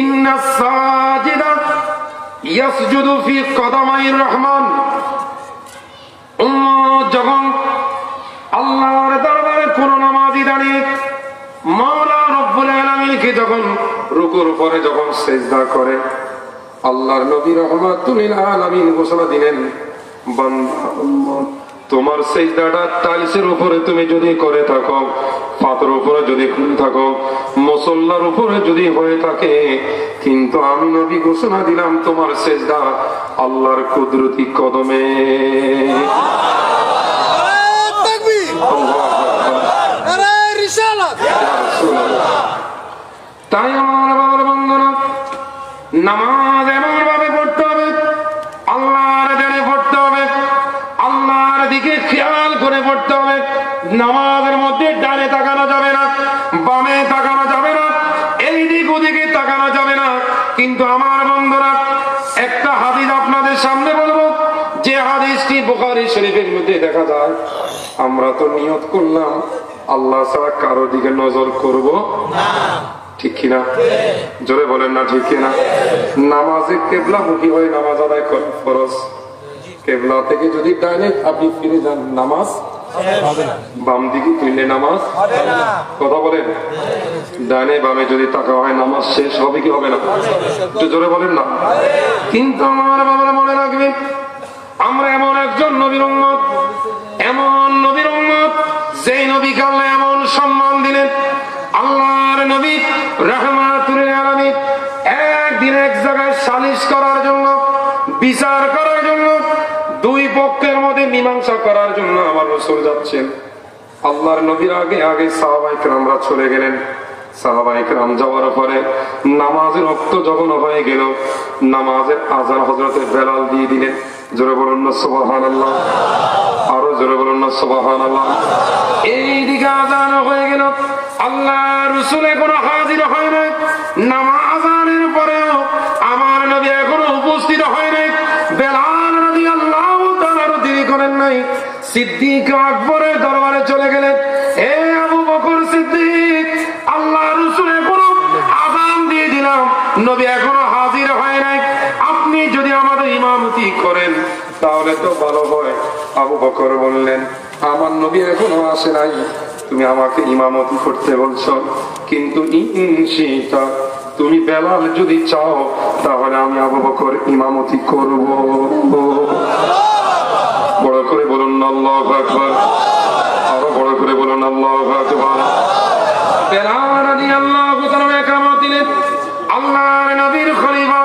ইন্না সাজিদা ইয়াসজুদু ফি কদামাইর রহমান। উম্মত যখন আল্লাহর দরবারে কোন নামাজি দাঁড়িয়ে মাওলা রব্বুল আলামিনকে যখন রুকুর পরে যখন সেজদা করে আল্লাহর নবী রহমাতুল আলামিন ঘোষণা দিলেন উম্মত, তোমার সেজদাটা টাইলসের উপরে তুমি যদি করে থাকো পাথর উপরে যদি থাকো মুসল্লার উপরে যদি হয়ে থাকে কিন্তু আমি নবী ঘোষণা দিলাম তোমার সেজদা আল্লাহর কুদরতি কদমে। তাই আমার বাবার বন্ধনা নামাজ পড়তে হবে। নামাজের মধ্যে ডানে তাকানো যাবে না, বামে তাকানো যাবে না এই দিক ওদিকে তাকানো যাবে না। কিন্তু আমার বন্ধুরা, একটা হাদিস আপনাদের সামনে বলব, যে হাদিসটি বোখারি শরীফের মধ্যে দেখা যায়। আমরা তো নিয়ত করলাম, আল্লাহ ছাড়া কারও দিকে নজর করব ঠিক কিনা? জোরে বলেন না ঠিক কিনা? নামাজে কেবলা মুখী হয়ে নামাজ আদায় করেন ফরজ। কেবলা থেকে যদি ডাইনে আপনি ফিরে যান নামাজ বাম দিকে ফিরলে নামাজ? কথা বলেন। ডানে বামে যদি টাকা হয়, নামাজ শেষ হবে কি হবে না? একটু জোরে বলেন না। কিন্তু আমার বাবারা মনে রাখবেন, আমরা এমন একজন নবীর এমন নবীর উম্মত, যেই নবী কাল্লা এমন সম্মান দিলেন। আল্লাহর নবী রহমাতুল আলামিন একদিন এক জায়গায় সালিশ করার জন্য, বিচার করার জন্য মধ্যে মীমাংসা করার জন্য আমার রসুল যাচ্ছেন। আল্লাহর নবীর আগে আগে সাহাবাই আমরা চলে গেলেন। সাহাবাই রাম যাওয়ার পরে নামাজের রক্ত যখন হয়ে গেল। নামাজের আজান বেলাল দিয়ে দিলেন। জোরে বলুন না সোবাহান আল্লাহ আরও জোরে বলুন না সোবাহান আল্লাহ এইদিকে আজান হয়ে গেল। আল্লাহ হাজির হয় নাই। নামাজানের সিদ্দিক আকবরের দরবারে চলে গেলেন। এ আবু বকর সিদ্দিক আল্লাহ রসুল এখনও আজান দিয়ে দিলাম। নবী এখনও হাজির হয় নাই। আপনি যদি আমাদের ইমামতি করেন, তাহলে তো ভালো হয়। আবু বকর বললেন, আমার নবী এখনও আসে নাই। তুমি আমাকে ইমামতি করতে বলছো। কিন্তু তুমি বেলাল যদি চাও, তাহলে আমি আবু বকর ইমামতি করব বড় করে বলুন না আল্লাহ আকবার আরও বড় করে বলুন আল্লাহ আকবার বেলাল রাদিয়াল্লাহু তাআলা দিলেন। আল্লাহর নবীর খলিফা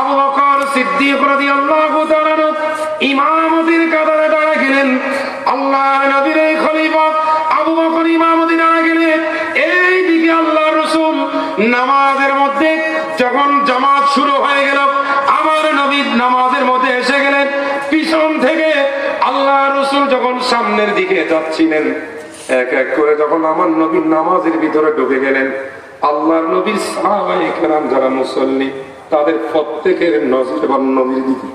আবু বকর সিদ্দিক রাদিয়াল্লাহু তাআলা ইমামতির কাতারে দাঁড়া গেলেন। আল্লাহর নবীর এই খলিফা আবু বকর গেলেন এই দিকে আল্লাহ রসুল নামাজের মধ্যে যখন জামাত শুরু হয়ে গেল আমার নবী নামাজের মধ্যে এসে গেলেন। পিছন থেকে আল্লাহ রসুল যখন সামনের দিকে যাচ্ছিলেন এক এক করে যখন আমার নবীর নামাজের ভিতরে ঢুকে গেলেন, আল্লাহর নবীর সাহাবাই কেরাম যারা মুসল্লি, তাদের প্রত্যেকের নজর এবং নবীর দিকে।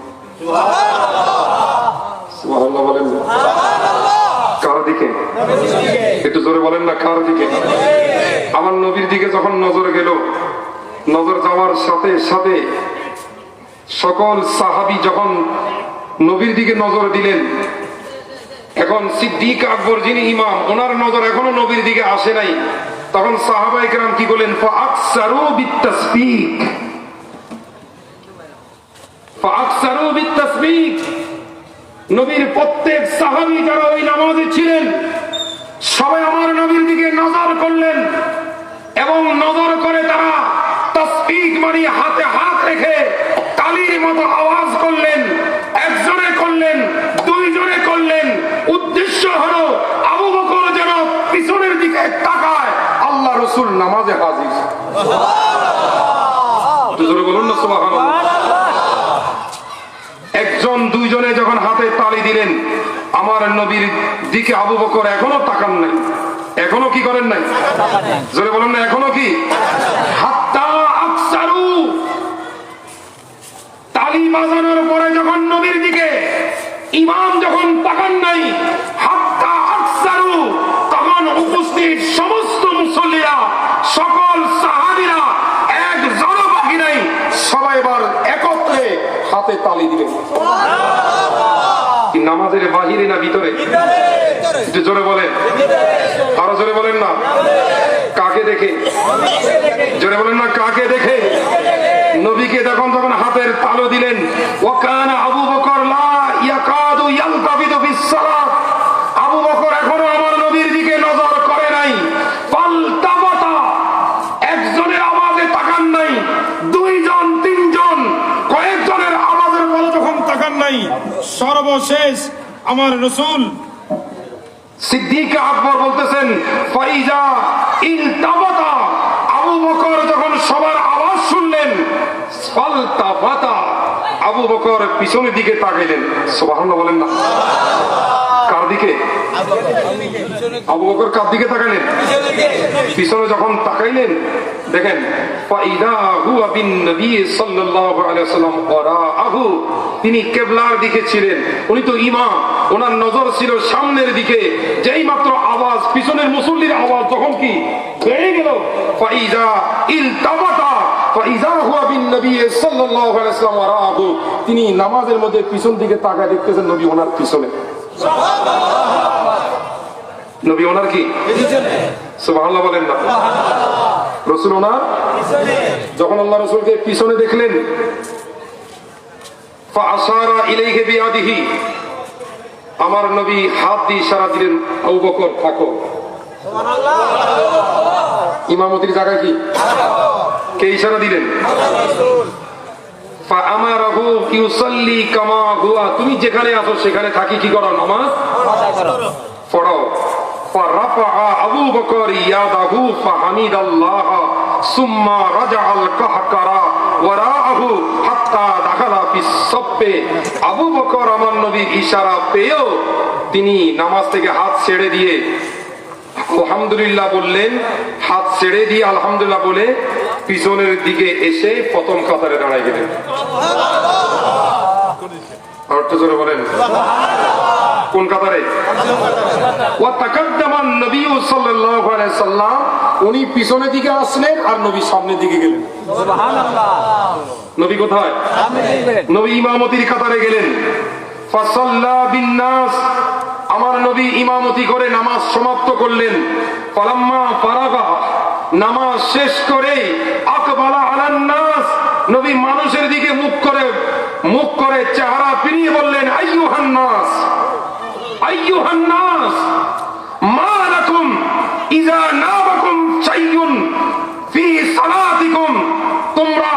বলেন? কার দিকে? একটু জোরে বলেন না, কার দিকে? আমার নবীর দিকে যখন নজর গেল, নজর যাওয়ার সাথে সাথে সকল সাহাবি যখন নবীর দিকে নজর দিলেন এখন সিদ্দিক আকবর যিনি ইমাম, ওনার নজর এখনও নবীর দিকে আসে নাই। তখন সাহাবাই কেরাম কি বলেন? নবীর প্রত্যেক সাহাবি যারা ওই নামাজে ছিলেন, সবাই আমার নবীর দিকে নজর করলেন এবং নজর করে তারা তসবিক মারি হাতে হাত রেখে তালির মতো আওয়াজ করলেন একজনে করলেন দুইজনে করলেন উদ্দেশ্য হলো আবু বকর যেন পিছনের দিকে তাকায় আল্লাহ রসুল নামাজে হাজির। বলুন না সুবহানাল্লাহ। একজন দুইজনে যখন হাতে তালি দিলেন আমার নবীর দিকে আবু বকর এখনও তাকান নাই। এখনও কি করেন নাই? জোরে বলুন না এখনও কি? তালি বাজানোর পরে যখন নবীর দিকে ইমাম যখন তাকান নাই হাত্তা আকসারু তখন উপস্থিত সমস্ত আউলিয়া, সকল সাহাবিরা এক জন বাকি নাই, সবাই এবার একত্রে হাতে তালি দিবে নামাজের বাহিরে না ভিতরে? জোরে বলেন। আরও জোরে বলেন না। কাকে দেখে? জোরে বলেন না, কাকে দেখে? নবীকে তখন তখন হাতের তালো দিলেন ওকান সর্বশেষ আমার রসুল। সিদ্দিক আকবর বলতেছেন ফাইজা ইল তাবাতা। আবু বকর যখন সবার আওয়াজ শুনলেন ফালতাফাতা আবু বকর পিছনের দিকে তাকাইলেন, সুবহানাল্লাহ বলেন না। কার দিকে? আবু বকর কার দিকে তাকাইলেন? পিছনে যখন তাকাইলেন, দেখেন ফাইদা হুয়া বিন নবী সাল্লাল্লাহু আলাইহি ওয়াসাল্লাম ওয়ারাআহু। তিনি কেবলার দিকে ছিলেন। উনি তো ইমাম। ওনার নজর ছিল সামনের দিকে। যেই মাত্র আওয়াজ পিছনের মুসল্লির আওয়াজ তখন কি? বেড়ে গেল। হুয়া আলাইহি ওয়াসাল্লাম ওয়ারাআহু তিনি নামাজের মধ্যে পিছন দিকে তাকায় দেখতেছেন নবী ওনার পিছনে। নবী ওনার কি? সুবহানাল্লাহ বলেন না। রসুল ওনার? যখন আল্লাহ রসুলকে পিছনে দেখলেন আমার নবী হাত দিয়ে সারা দিলেন থাকো। ইমামতির জায়গা কি? কে ইশারা দিলেন? তুমি যেখানে আছো, সেখানে থাকি, কি করো? নামাজ পড়ো। আবু বকর সুম্মা রাজা আল সপ্পে আবু বকর আমার নবীর ইশারা পেয়েও তিনি নামাজ থেকে হাত ছেড়ে দিয়ে আলহামদুলিল্লাহ বললেন হাত ছেড়ে দিয়ে আলহামদুলিল্লাহ বলে পিছনের দিকে এসে প্রথম কাতারে দাঁড়ায় গেলেন। আর জোরে বলেন। কোন কাতারে উনি পিছনের দিকে আসলেন আর নবী সামনের দিকে গেলেন। নবী কোথায়? নবী ইমামতির কাতারে গেলেন। আমার নবী ইমামতি করে নামাজ সমাপ্ত করলেন। নামাজ শেষ করে আকবালা নবী মানুষের দিকে মুখ করে মুখ করে চেহারা ফিরিয়ে বললেন, আইয়ুহান্নাস। নাবাকুম ফি সালাতিকুম। তোমরা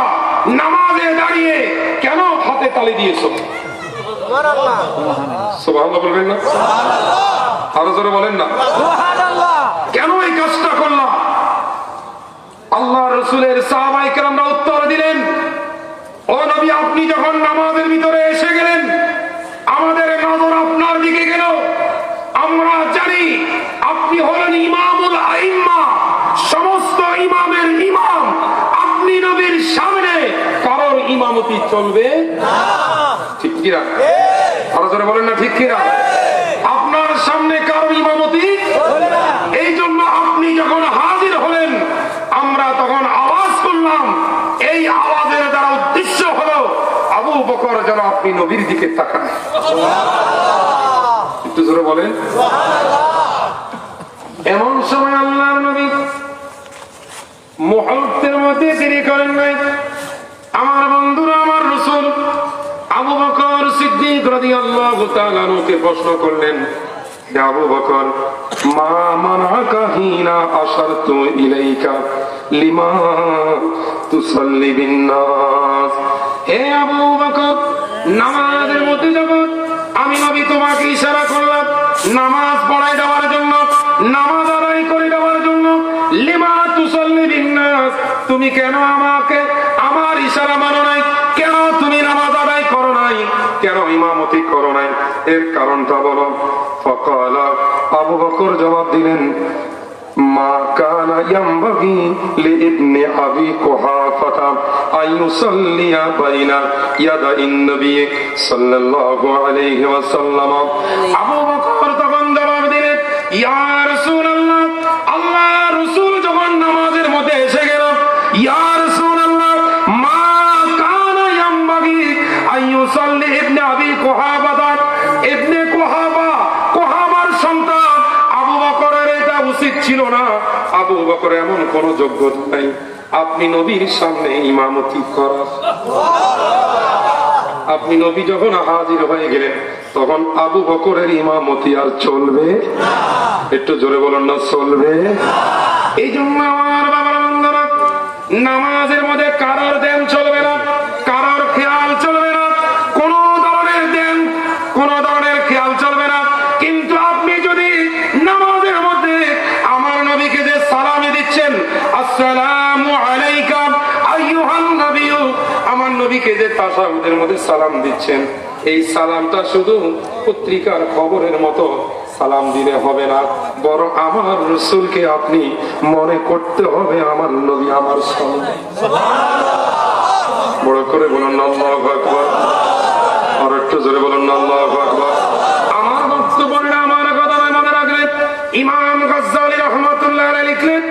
নামাজে দাঁড়িয়ে কেন হাতে তালি দিয়েছ? সুবহানাল্লাহ। সুবহানাল্লাহ বলবেন না? সুবহানাল্লাহ। আরও জোরে বলেন না। সুবহানাল্লাহ। কেন এই আল্লাহ রসুলের সাহাবাই কেরামরা উত্তর দিলেন ও নবী আপনি যখন নামাজের ভিতরে ইমামতি চলবে? ঠিক কিনা? আরও জোরে বলেন না ঠিক কিনা? আপনার সামনে কারোর ইমামতি? এই জন্য আপনি যখন হাজির হলেন আমরা তখন আওয়াজ করলাম। এই আওয়াজের দ্বারা উদ্দেশ্য হলো আবু বকর যেন আপনি নবীর দিকে তাকায় একটু জোরে বলেন। এমন সময় আল্লাহর নবী মুহূর্তের মধ্যে দেরি করেন নাই। আমার বন্ধুরা, আমার রসুল আবু বকর সিদ্দিক রাদিয়াল্লাহু তাআলা কে প্রশ্ন করলেন, হে আমি নবী তোমাকে ইশারা করলাম, নামাজ পড়াই দেওয়ার জন্য, নামাজ আদায় করে দেওয়ার জন্য, লিমা তুসাল্লি বিন তুমি কেন আমাকে এর কারণটা বলো। আবু বকর জবাব দিলেন বাইনা ইয়াদাইন নবী সাল্লাল্লাহু আলাইহি ওয়াসাল্লাম। আবু বকর বকর, এমন কোন যোগ্যতা নাই। আপনি নবীর সামনে ইমামতি করা। আপনি নবী যখন হাজির হয়ে গেলেন, তখন আবু বকরের ইমামতি আর চলবে? একটু জোরে বলুন না, চলবে? এই জন্য আমার বাবার নামাজের মধ্যে কারোর দেন চলবে নবীকে যে মধ্যে সালাম দিচ্ছেন। এই সালামটা শুধু পত্রিকার খবরের মতো সালাম দিলে হবে না, বরং আমার রসুলকে আপনি মনে করতে হবে আমার নবী আমার সঙ্গে। বড় করে বলুন আর একটু জোরে বলুন আমার বক্তব্যটা আমার কথা মনে রাখবেন ইমাম গাজ্জালি রহমাতুল্লাহ লিখলেন